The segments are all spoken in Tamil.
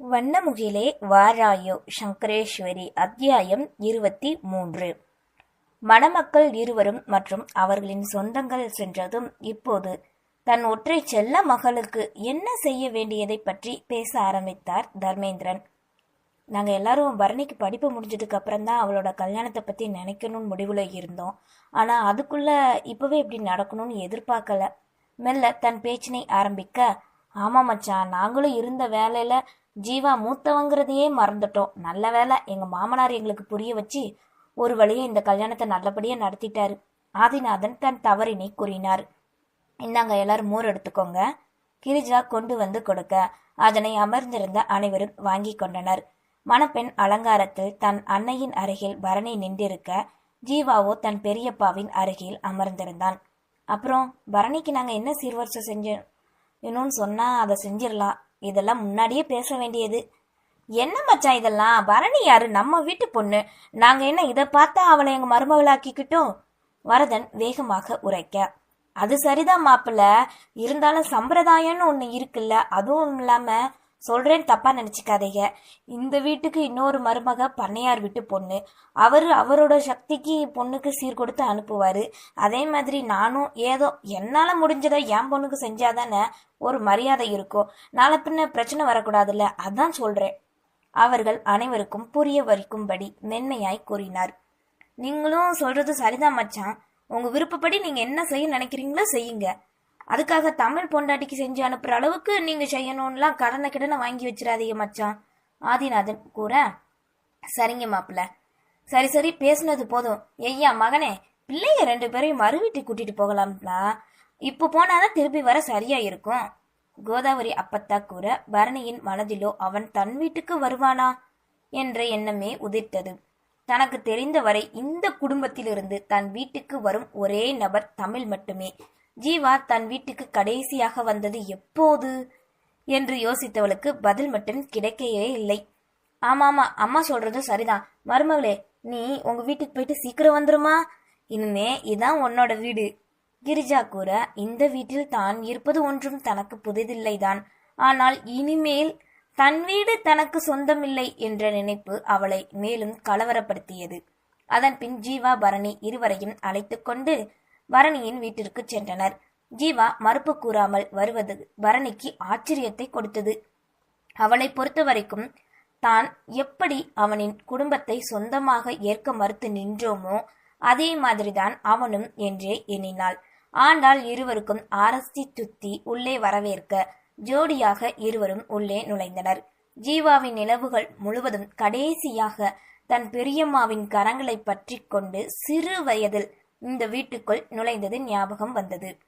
வண்ணமுகிலே வாராயோ சங்கரேஸ்வரி அத்தியாயம் இருபத்தி மூன்று. மணமக்கள் இருவரும் மற்றும் அவர்களின் சொந்தங்கள் சென்றதும் இப்போது தன் ஒற்றை செல்ல மகளுக்கு என்ன செய்ய வேண்டியதை பற்றி பேச ஆரம்பித்தார் தர்மேந்திரன். நாங்கள் எல்லாரும் பரணிக்கு படிப்பு முடிஞ்சதுக்கு அப்புறம் தான் அவளோட கல்யாணத்தை பற்றி நினைக்கணும்னு முடிவில் இருந்தோம். ஆனால் அதுக்குள்ள இப்போவே இப்படி நடக்கணும்னு எதிர்பார்க்கல. மெல்ல தன் பேச்சினை ஆரம்பிக்க ஆமாம் மச்சான் நாங்களும் இருந்த வேலையில ஜீவா மூத்தவங்கிறதையே மறந்துட்டோம். நல்ல வேலை எங்கள் மாமனார் எங்களுக்கு புரிய வச்சு ஒரு வழியை இந்த கல்யாணத்தை நல்லபடியாக நடத்திட்டாரு. ஆதிநாதன் தன் தவறினை கூறினார். இந்தாங்க எல்லாரும் மோர் எடுத்துக்கோங்க. கிரிஜா கொண்டு வந்து கொடுக்க அதனை அமர்ந்திருந்த அனைவரும் வாங்கி கொண்டனர். மணப்பெண் அலங்காரத்தில் தன் அன்னையின் அருகில் பரணி நின்றிருக்க ஜீவாவோ தன் பெரியப்பாவின் அருகில் அமர்ந்திருந்தான். அப்புறம் பரணிக்கு நாங்க என்ன சீர்வரிசை செஞ்சோம் இன்னும் சொன்னா அதை செஞ்சிடலாம். இதெல்லாம் முன்னாடியே பேச வேண்டியது. என்ன மச்சான் இதெல்லாம்? பரணி யாரு? நம்ம வீட்டு பொண்ணு. நாங்க என்ன இதை பார்த்தா அவளை எங்க மருமகளாக்கிக்கிட்டோம்? வரதன் வேகமாக உரைக்க அது சரிதான் மாப்பிள்ள. இருந்தாலும் சம்பிரதாயம்னு ஒன்று இருக்குல்ல அதுவும் இல்லாம சொல்றேன் தப்பா நினைச்சுக்காதீங்க. இந்த வீட்டுக்கு இன்னொரு மருமக பண்ணையார் வீட்டு பொண்ணு. அவர் அவரோட சக்திக்கு பொண்ணுக்கு சீர்கொடுத்து அனுப்புவார் அனுப்புவாரு. அதே மாதிரி நானும் ஏதோ என்னால முடிஞ்சதை என் பொண்ணுக்கு செஞ்சாதானே ஒரு மரியாதை இருக்கும் நாளை பின்ன பிரச்சனை வரக்கூடாதுல்ல அதான் சொல்றேன். அவர்கள் அனைவருக்கும் புரிய வைக்கும்படி மென்மையாய் கூறினார். நீங்களும் சொல்றது சரிதான் மச்சான். உங்க விருப்பப்படி நீங்க என்ன செய்ய நினைக்கிறீங்களோ செய்யுங்க. அதுக்காக தமிழ் பொண்டாட்டிக்கு செஞ்சு அனுப்புற அளவுக்கு நீங்க செய்யணும்லாம் கடனை கடனை வாங்கி வச்சிடாதீங்க மச்சான். ஆதிநாதன் கூற சரிங்க மாப்பிள்ள. சரி சரி பேசுனது போதும். ஐயா மகனே பிள்ளைய ரெண்டு பேரையும் மறு வீட்டுக்கு கூட்டிட்டு போகலாம்லா? இப்போ போனாதான் திருப்பி வர சரியா இருக்கும். கோதாவரி அப்பத்தா கூற பரணியின் மனதிலோ அவன் தன் வீட்டுக்கு வருவானா? என்ற எண்ணமே உதிர்த்தது. தனக்கு தெரிந்தவரை இந்த குடும்பத்திலிருந்து தன் வீட்டுக்கு வரும் ஒரே நபர் தமிழ் மட்டுமே. ஜீவா தன் வீட்டுக்கு கடைசியாக வந்தது எப்போது? என்று யோசித்தவளுக்கு பதில் மட்டும் கிடைக்கவே இல்லை. ஆமாமா அம்மா சொல்றதும் சரிதான். மருமகளே நீ உங்க வீட்டுக்கு போயிட்டு சீக்கிரம் வந்துருமா? இனிமே இதான் உன்னோட வீடு. கிரிஜா கூற இந்த வீட்டில் தான் இருப்பது ஒன்றும் தனக்கு புதிதில்லைதான். ஆனால் இனிமேல் தன் வீடு தனக்கு சொந்தமில்லை என்ற நினைப்பு அவளை மேலும் கலவரப்படுத்தியது. அதன் பின் ஜீவா பரணி இருவரையும் அழைத்துக்கொண்டு பரணியின் வீட்டிற்கு சென்றனர். ஜீவா மறுப்பு கூறாமல் வருவது பரணிக்கு ஆச்சரியத்தை கொடுத்தது. அவளை பொறுத்தவரைக்கும் தான் எப்படி அவனின் குடும்பத்தை சொந்தமாக ஏற்க மறுத்து நின்றோமோ அதே மாதிரிதான் அவனும் என்றே எண்ணினாள். ஆண்டாள் இருவருக்கும் ஆரஸ்தி துத்தி உள்ளே வரவேற்க ஜோடியாக இருவரும் உள்ளே நுழைந்தனர். ஜீவாவின் நிலவுகள் முழுவதும் கடைசியாக தன் பெரியம்மாவின் கரங்களை பற்றி கொண்டு சிறு வயதில் இந்த வீட்டுக்குள் நுழைந்தது ஞாபகம் வந்தது.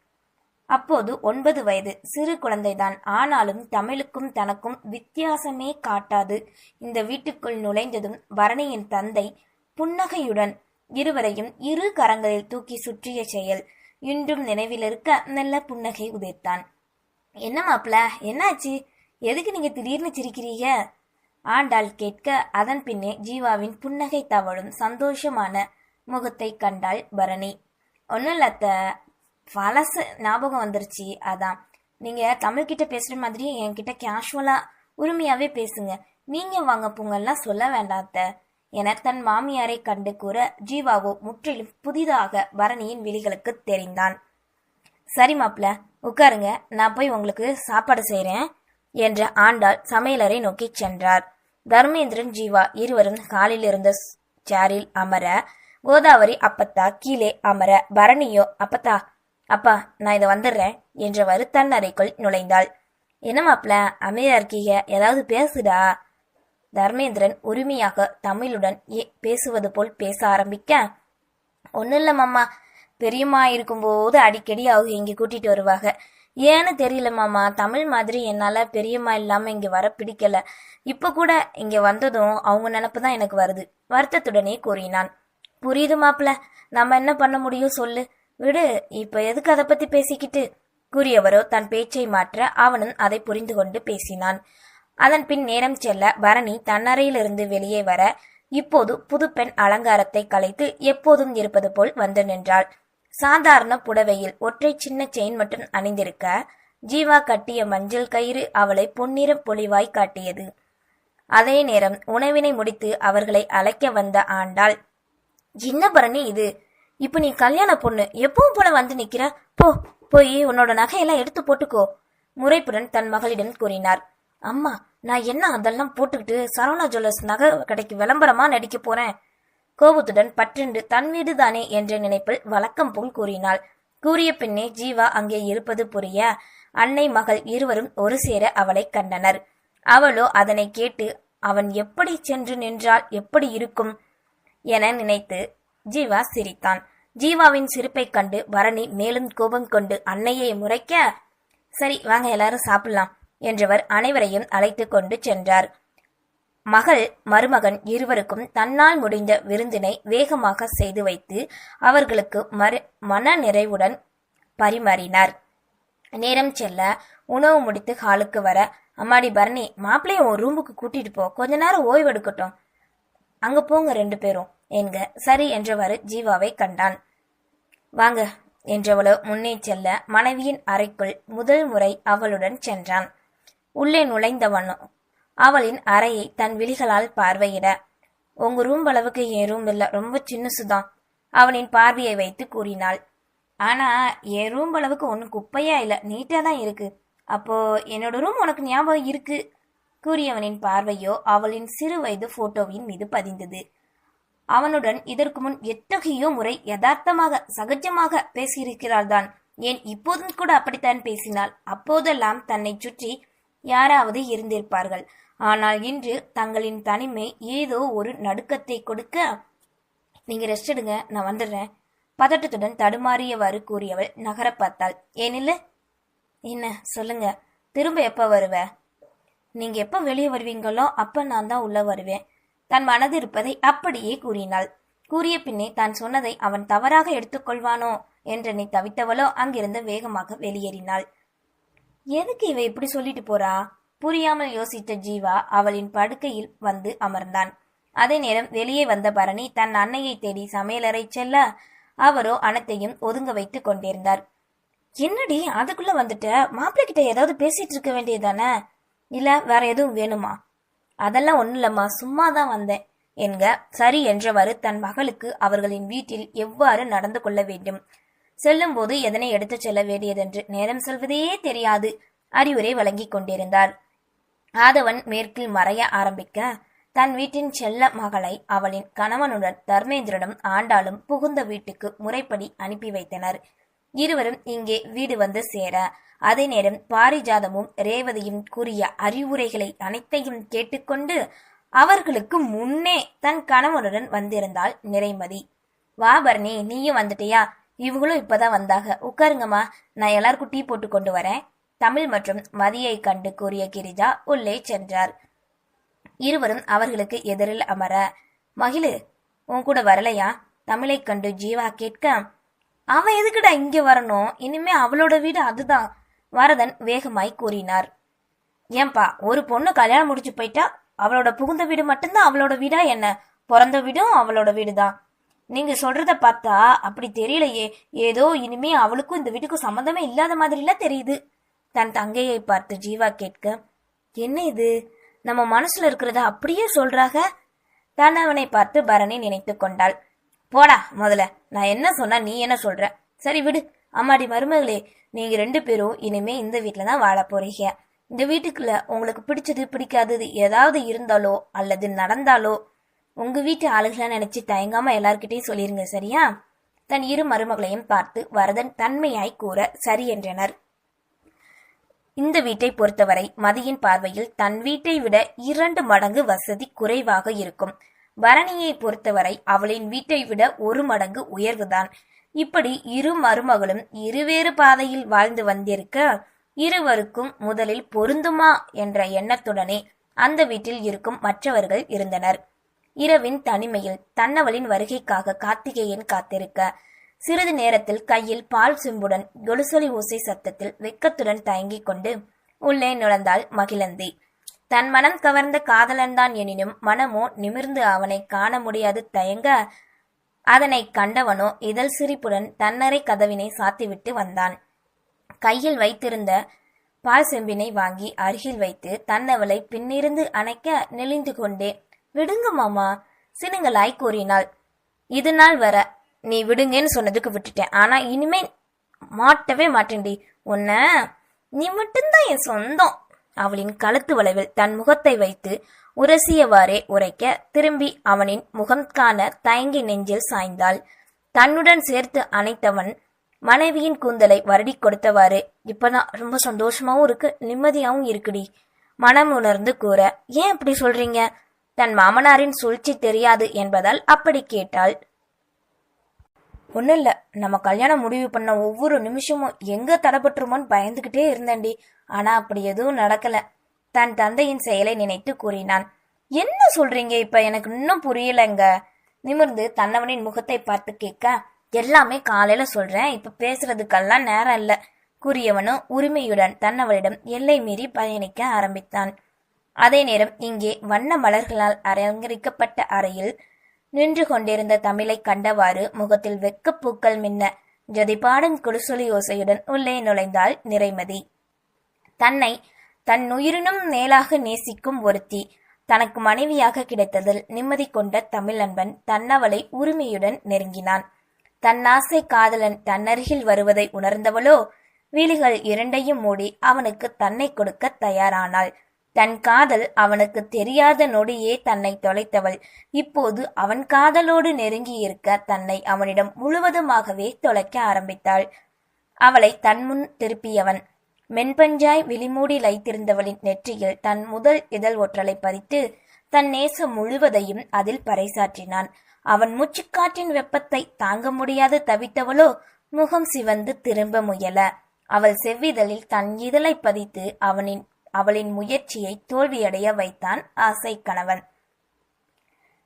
அப்போது ஒன்பது வயது. சிறு குழந்தைதான். ஆனாலும் தமிழுக்கும் தனக்கும் வித்தியாசமே காட்டாது. இந்த வீட்டுக்குள் நுழைந்ததும் பரணியின் தந்தை புன்னகையுடன் இருவரையும் இரு கரங்களில் தூக்கி சுற்றிய செயல். இன்றும் நினைவிலிருக்க நல்ல புன்னகை உதைத்தான். என்ன மாப்பிள? என்னாச்சு? எதுக்கு நீங்க திடீர்னு சிரிக்கிறீங்க? ஆண்டாள் கேட்க அதன் பின்னே ஜீவாவின் புன்னகை தவழும் சந்தோஷமான முகத்தை கண்டாள் பரணி. ஒன்றும் இல்ல பழசு ஞாபகம் வந்துருச்சு அதான். நீங்க தமிழ்கிட்ட பேசுற மாதிரி என்கிட்ட கேஷுவலா உரிமையாவே பேசுங்க. நீங்க வாங்க பூங்கெல்லாம் சொல்ல வேண்டாத்த என தன் மாமியாரை கண்டு கூற ஜீவாவோ முற்றிலும் புதிதாக பரணியின் விழிகளுக்கு தெரிந்தான். சரி மாப்ள உட்காருங்க. நான் போய் உங்களுக்கு சாப்பாடு செய்கிறேன் என்ற ஆண்டாள் சமையலறை நோக்கி சென்றார். தர்மேந்திரன் ஜீவா இருவரும் காலில் இருந்த சேரில் அமர கோதாவரி அப்பத்தா கீழே அமர பரணியோ அப்பத்தா அப்பா நான் இதை வந்துடுறேன் என்றவாறு தன் அறைக்குள் நுழைந்தாள். என்ன மாப்ள அமைதியா இருக்கீங்க? ஏதாவது பேசுடா. தர்மேந்திரன் உரிமையாக தமிழுடன் ஏ பேசுவது போல் பேச ஆரம்பிக்க ஒன்றும் இல்லை மாமா பெரியம்மா இருக்கும்போது அடிக்கடி அவங்க இங்கே கூட்டிட்டு வருவாங்க. ஏன்னு தெரியல மாமா தமிழ் மாதிரி என்னால் பெரியம்மா இல்லாமல் இங்கே வர பிடிக்கல. இப்போ கூட இங்கே வந்ததும் அவங்க நினப்பு தான் எனக்கு வருது வருத்தத்துடனே கூறினான். புரியுது மாப்பிள. நம்ம என்ன பண்ண முடியும் சொல்லு. விடு இப்போ எதுக்கு அதை பற்றி பேசிக்கிட்டு? கூறியவரோ தன் பேச்சை மாற்ற அவனும் அதை புரிந்து கொண்டு பேசினான். அதன் பின் நேரம் செல்ல பரணி தன்னறையிலிருந்து வெளியே வர இப்போது புதுப்பெண் அலங்காரத்தை கலைத்து எப்போதும் இருப்பது போல் வந்து நின்றாள். சாதாரண புடவையில் ஒற்றை சின்ன செயின் மட்டும் அணிந்திருக்க ஜீவா கட்டிய மஞ்சள் கயிறு அவளை பொன்னிற பொலிவாய் காட்டியது. அதே நேரம் உணவினை முடித்து அவர்களை அழைக்க வந்த ஆண்டாள் என்ன பரணி இது. இப்ப நீ கல்யாண பொண்ணு எப்பவும் போல வந்து நிக்கிற? போ போய் உன்னோட நகையெல்லாம் எடுத்து போட்டுக்கோ. முறைப்புடன் தன் மகளிடம் கூறினார். அம்மா நான் என்ன அதெல்லாம் போட்டுக்கிட்டு சரவணா ஜுவல்லர்ஸ் நகை கடைக்கு விளம்பரமா நடிக்க போறேன்? கோபத்துடன் பற்றென்று தன் வீடு தானே என்ற நினைப்பில் வழக்கம் போல் கூறினாள். கூறிய பின்னே ஜீவா அங்கே இருப்பது புரிய அன்னை மகள் இருவரும் ஒரு சேர அவளை கண்டனர். அவளோ அதனை கேட்டு அவன் எப்படி சென்று நின்றால் எப்படி இருக்கும்? என நினைத்து ஜீவா சிரித்தான். ஜீவாவின் சிரிப்பைக் கண்டு பரணி மேலும் கோபம் கொண்டு அன்னையை முறைக்க சரி வாங்க எல்லாரும் சாப்பிடலாம் என்றவர் அனைவரையும் அழைத்து கொண்டு சென்றார். மகள் மருமகன் இருவருக்கும் தன்னால் முடிந்த விருந்தினை வேகமாக செய்து வைத்து அவர்களுக்கு மறு மன நிறைவுடன் பரிமாறினார். நேரம் செல்ல உணவு முடித்து ஹாலுக்கு வர. அம்மாடி பரணி மாப்பிள்ளைய உன் ரூமுக்கு கூட்டிட்டு போ. கொஞ்ச நேரம் ஓய்வு எடுக்கட்டும் அங்க போங்க ரெண்டு பேரும் என்க. சரி என்றவாறு ஜீவாவை கண்டான். வாங்க என்றவளோ முன்னே செல்ல மனைவியின் அறைக்குள் முதல் முறை அவளுடன் சென்றான். உள்ளே நுழைந்தவனோ அவளின் அறையை தன் விழிகளால் பார்வையிட உங்க ரூம் அளவுக்கு என் ரூம் இல்ல ரொம்ப சின்னசுதான் அவனின் பார்வையை வைத்து கூறினாள். ஆனா என் ரூம் அளவுக்கு ஒன்றும் குப்பையா இல்ல நீட்டா தான் இருக்கு. அப்போ என்னோட ரூம் உனக்கு ஞாபகம் இருக்கு? கூறியவனின் பார்வையோ அவளின் சிறு வயது போட்டோவின் மீது பதிந்தது. அவனுடன் இதற்கு முன் எத்தகையோ முறை யதார்த்தமாக சகஜமாக பேசியிருக்கிறாள்தான். ஏன் இப்போதும் கூட அப்படித்தான் பேசினாள் அப்போதெல்லாம் தன்னை சுற்றி யாராவது இருந்திருப்பார்கள். ஆனால் இன்று தங்களின் தனிமை ஏதோ ஒரு நடுக்கத்தை கொடுக்க நீங்க ரெஸ்ட் எடுங்க நான் வந்துடுறேன். பதட்டத்துடன் தடுமாறியவாறு கூறியவள் நகர பார்த்தாள் ஏனில்ல என்ன? சொல்லுங்க. திரும்ப எப்ப வருவ? நீங்க எப்ப வெளியே வருவீங்களோ அப்ப நான் தான் உள்ள வருவேன். தன் மனது இருப்பதை அப்படியே கூறினாள். கூறிய பின்னே தான் சொன்னதை அவன் தவறாக எடுத்துக்கொள்வானோ என்றனை தவித்தவளோ அங்கிருந்து வேகமாக வெளியேறினாள். எதுக்கு இவ இப்படி சொல்லிட்டு போறா? புரியாமல் யோசித்த ஜீவா அவளின் படுக்கையில் வந்து அமர்ந்தான். அதே நேரம் வெளியே வந்த பரணி தன் அன்னையை தேடி சமையலறை செல்ல அவரோ அனைத்தையும் ஒதுங்க வைத்துக் கொண்டிருந்தார். என்னடி அதுக்குள்ள வந்துட்ட? மாப்பிள்ளை கிட்ட ஏதாவது பேசிட்டு இருக்க வேண்டியதானே இல்லை வேற எதுவும் வேணுமா? அதெல்லாம் ஒன்றும் இல்லம்மா சும்மா தான் வந்தேன். என்க சரி என்றவாறு தன் மகளுக்கு அவர்களின் வீட்டில் எவ்வாறு நடந்து கொள்ள வேண்டும்? செல்லும் போது எதனை எடுத்துச் செல்ல வேண்டியதென்று நேரம் சொல்வதே தெரியாது அறிவுரை வழங்கிக் கொண்டிருந்தார் ஆதவன் மேற்கில் மறைய ஆரம்பிக்க தன் வீட்டின் செல்ல மகளை அவளின் கணவனுடன் தர்மேந்திரனும் ஆண்டாளும் புகுந்த வீட்டுக்கு முறைப்படி அனுப்பி வைத்தனர். இருவரும் இங்கே வீடு வந்து சேர அதே நேரம் பாரிஜாதமும் ரேவதியும் கூறிய அறிவுரைகளை அனைத்தையும் கேட்டுக்கொண்டு அவர்களுக்கு முன்னே தன் கணவனுடன் வந்திருந்தாள் நிறைமதி. வா பரணி நீயும் வந்துட்டியா? இவங்களும் இப்பதான் வந்தாக உட்காருங்கம்மா. நான் எல்லாருக்கும் டீ போட்டு கொண்டு வரேன். தமிழ் மற்றும் மதியை கண்டு கூறிய கிரிஜா உள்ளே சென்றார். இருவரும் அவர்களுக்கு எதிரில் அமர மகிழு உன் கூட வரலையா? தமிழை கண்டு ஜீவா கேட்க அவன் எதுக்குடா இங்க வரணும்? இனிமே அவளோட வீடு அதுதான். வரதன் வேகமாய் கூறினார். ஏன்பா ஒரு பொண்ணு கல்யாணம் முடிச்சு போயிட்டா அவளோட புகுந்த வீடு மட்டும்தான் அவளோட வீடா என்ன? பிறந்த வீடும் அவளோட வீடுதான் நீங்க சொல்றத பார்த்தா அப்படி தெரியலையே. ஏதோ இனிமே அவளுக்கும் இந்த வீட்டுக்கும் சம்மந்தமே இல்லாத மாதிரிலாம் தெரியுது. தன் தங்கையை பார்த்து ஜீவா கேட்க என்ன இது? நம்ம மனசுல இருக்கிறத அப்படியே சொல்றாக? தன்னவனை அவனை பார்த்து பரணி நினைத்து கொண்டாள். போடா முதல்ல. நான் என்ன சொன்னா நீ என்ன சொல்ற? சரி விடு. அம்மாடி மருமகளே நீங்க ரெண்டு பேரும் இனிமே இந்த வீட்ல தான் வாழ போறீங்க. இந்த வீட்டுக்குள்ள உங்களுக்கு பிடிச்சது பிடிக்காதது ஏதாவது இருந்தாலோ அல்லது நடந்தாலோ உங்க வீட்டு ஆளுகளை நினைச்சு தயங்காம எல்லார்கிட்டையும் சொல்லிருங்க சரியா? தன் இரு மருமகளையும் பார்த்து வரதன் தன்மையாய் கூற சரி என்றனர். இந்த வீட்டை பொறுத்தவரை மதியின் பார்வையில் தன் வீட்டை விட இரண்டு மடங்கு வசதி குறைவாக இருக்கும். பரணியை பொறுத்தவரை அவளின் வீட்டை விட ஒரு மடங்கு உயர்வுதான். இப்படி இரு மருமகளும் இருவேறு பாதையில் வாழ்ந்து வந்திருக்க இருவருக்கும் முதலில் பொருந்துமா என்ற எண்ணத்துடனே அந்த வீட்டில் இருக்கும் மற்றவர்கள் இருந்தனர். இரவின் தனிமையில் தன்னவளின் வருகைக்காக கார்த்திகேயன் காத்திருக்க சிறிது நேரத்தில் கையில் பால் சிம்புடன் கொலுசொலி ஓசை சத்தத்தில் வெக்கத்துடன் தயங்கிக் கொண்டு உள்ளே நுழைந்தாள் மகிழந்தி. தன் மனம் கவர்ந்த காதலன்தான் எனினும் மனமோ நிமிர்ந்து அவனை காண முடியாது தயங்க அதனை கண்டவனோ இதழ் சிரிப்புடன் தன்னறை கதவினை சாத்திவிட்டு வந்தான். கையில் வைத்திருந்த பால் செம்பினை வாங்கி அருகில் வைத்து தன்னவளை பின்னிருந்து அணைக்க நெளிந்து கொண்டே விடுங்க மாமா சினுங்களாய் கூறினாள். இது நாள் வர நீ விடுங்கன்னு சொன்னதுக்கு விட்டுட்டேன். ஆனா இனிமே மாட்டவே மாட்டேன்டி. உன்ன நீ மட்டும்தான் என் சொந்தம். அவளின் கழுத்து வளைவில் தன் முகத்தை வைத்து உரசியவாறே உரைக்க திரும்பி அவனின் முகம் காண தயங்கி நெஞ்சில் சாய்ந்தாள். தன்னுடன் சேர்த்து அணைத்தவன் மனைவியின் கூந்தலை வருடி கொடுத்தவாறு இப்பதான் ரொம்ப சந்தோஷமாவும் இருக்கு நிம்மதியாவும் இருக்குடி மனம் உணர்ந்து கூற ஏன் அப்படி சொல்றீங்க? தன் மாமனாரின் சூழ்ச்சி தெரியாது என்பதால் அப்படி கேட்டாள். ஒன்றும் இல்லை நம்ம கல்யாணம் முடிவு பண்ண ஒவ்வொரு நிமிஷமும் எங்க தடப்பட்டுருமோன்னு பயந்துகிட்டே இருந்தேன்டி ஆனா அப்படி எதுவும் நடக்கல. தன் தந்தையின் செயலை நினைத்து கூறினான். என்ன சொல்றீங்க இப்ப? எனக்கு இன்னும் புரியலங்க. நிமிர்ந்து தன்னவனின் முகத்தை பார்த்து கேட்க எல்லாமே காலையில சொல்றேன். இப்ப பேசுறதுக்கெல்லாம் நேரம் இல்ல. கூறியவனும் உரிமையுடன் தன்னவளிடம் எல்லை மீறி பயணிக்க ஆரம்பித்தான். அதே நேரம் இங்கே வண்ண மலர்களால் அலங்கரிக்கப்பட்ட அறையில் நின்று கொண்டிருந்த தமிழை கண்டவாறு முகத்தில் வெக்கப்பூக்கள் மின்ன ஜதிபாடும் குடுசொலி ஓசையுடன் உள்ளே நுழைந்தாள் நிறைமதி. தன்னை தன் உயிரினும் மேலாக நேசிக்கும் ஒருத்தி தனக்கு மனைவியாக கிடைத்ததில் நிம்மதி கொண்ட தமிழன்பன் தன்னவளை உரிமையுடன் நெருங்கினான். தன் ஆசை காதலன் தன்னருகில் வருவதை உணர்ந்தவளோ விழிகள் இரண்டையும் மூடி அவனுக்கு தன்னை கொடுக்க தயாரானாள். தன் காதல் அவனுக்கு தெரியாத நொடியே தன்னை தொலைத்தவள். இப்போது அவன் காதலோடு நெருங்கி இருக்க தன்னை அவனிடம் முழுவதுமாகவே தொலைக்க ஆரம்பித்தாள். அவளை தன்முன் திருப்பியவன். மென்பஞ்சாய் விழிமூடி லைத்திருந்தவளின் நெற்றியில் தன் முதல் இதழ் ஒற்றலை பறித்து தன் நேசம் முழுவதையும் அதில் பறைசாற்றினான். அவன் மூச்சுக்காற்றின் வெப்பத்தை தாங்க முடியாது தவித்தவளோ முகம் சிவந்து திரும்ப முயல. அவள் செவ்விதழில் தன் இதழை பதித்து அவனின் அவளின் முயற்சியை தோல்வியடைய வைத்தான் ஆசை கணவன்.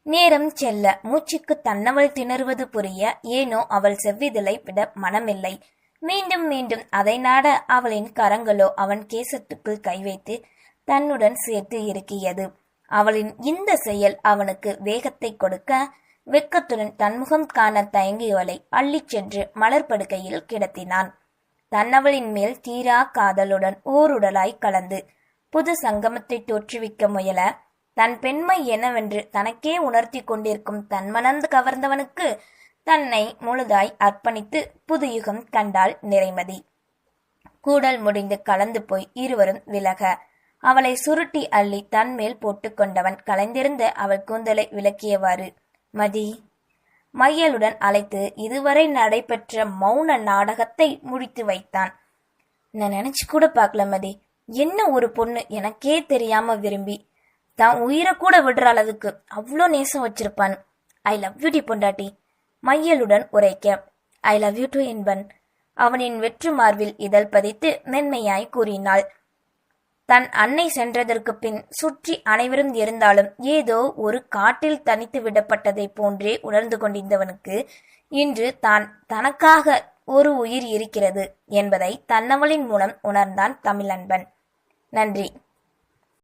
நேரம் செல்ல மூச்சுக்கு தன்னவள் திணறுவது புரிய ஏனோ அவள் செவ்விதழை விட மனமில்லை. மீண்டும் மீண்டும் அதை நாட அவளின் கரங்களோ அவன் கேசத்துக்குள் கை வைத்து தன்னுடன் சேர்த்து இருக்கியது அவளின் இந்த செயல் அவனுக்கு வேகத்தை கொடுக்க வெக்கத்துடன் தன்முகம் காண தயங்கியவளை அள்ளிச் சென்று மலர்படுக்கையில் கிடத்தினான். தன்னவளின் மேல் தீரா காதலுடன் ஓருடலாய் கலந்து புது சங்கமத்தை தோற்றுவிக்க முயல தன் பெண்மை என்னவென்று தனக்கே உணர்த்தி கொண்டிருக்கும் தன்மனந்து கவர்ந்தவனுக்கு தன்னை முழுதாய் அர்ப்பணித்து புது யுகம் கண்டாள் நிறைமதி. கூடல் முடிந்து கலந்து போய் இருவரும் விலக. அவளை சுருட்டி அள்ளி தன்மேல் போட்டுக்கொண்டவன் கலைந்திருந்த அவள் கூந்தலை விளக்கியவாறு மதி மையலுடன் அழைத்து இதுவரை நடைபெற்ற மௌன நாடகத்தை முடித்து வைத்தான். நான் நினைச்சு கூட பார்க்கல மதி. என்ன ஒரு பொண்ணு எனக்கே தெரியாம விரும்பி. தான் உயிரை கூட விடுற அளவுக்கு அவ்வளோ நேசம் வச்சிருப்பான். ஐ லவ் யூ டி பொண்டாட்டி. மையலுடன் உரைக்க I love you too Inban. அவனின் வெற்று மார்பில் இதழ் பதித்து மென்மையாய் கூறினாள். தன் அன்னை சென்றதற்கு பின் சுற்றி அனைவரும் இருந்தாலும் ஏதோ ஒரு காட்டில் தனித்து விடப்பட்டதைப் போன்றே உணர்ந்து கொண்டிருந்தவனுக்கு இன்று தான் தனக்காக ஒரு உயிர் இருக்கிறது என்பதை தன்னவளின் மூலம் உணர்ந்தான் தமிழன்பன் நன்றி.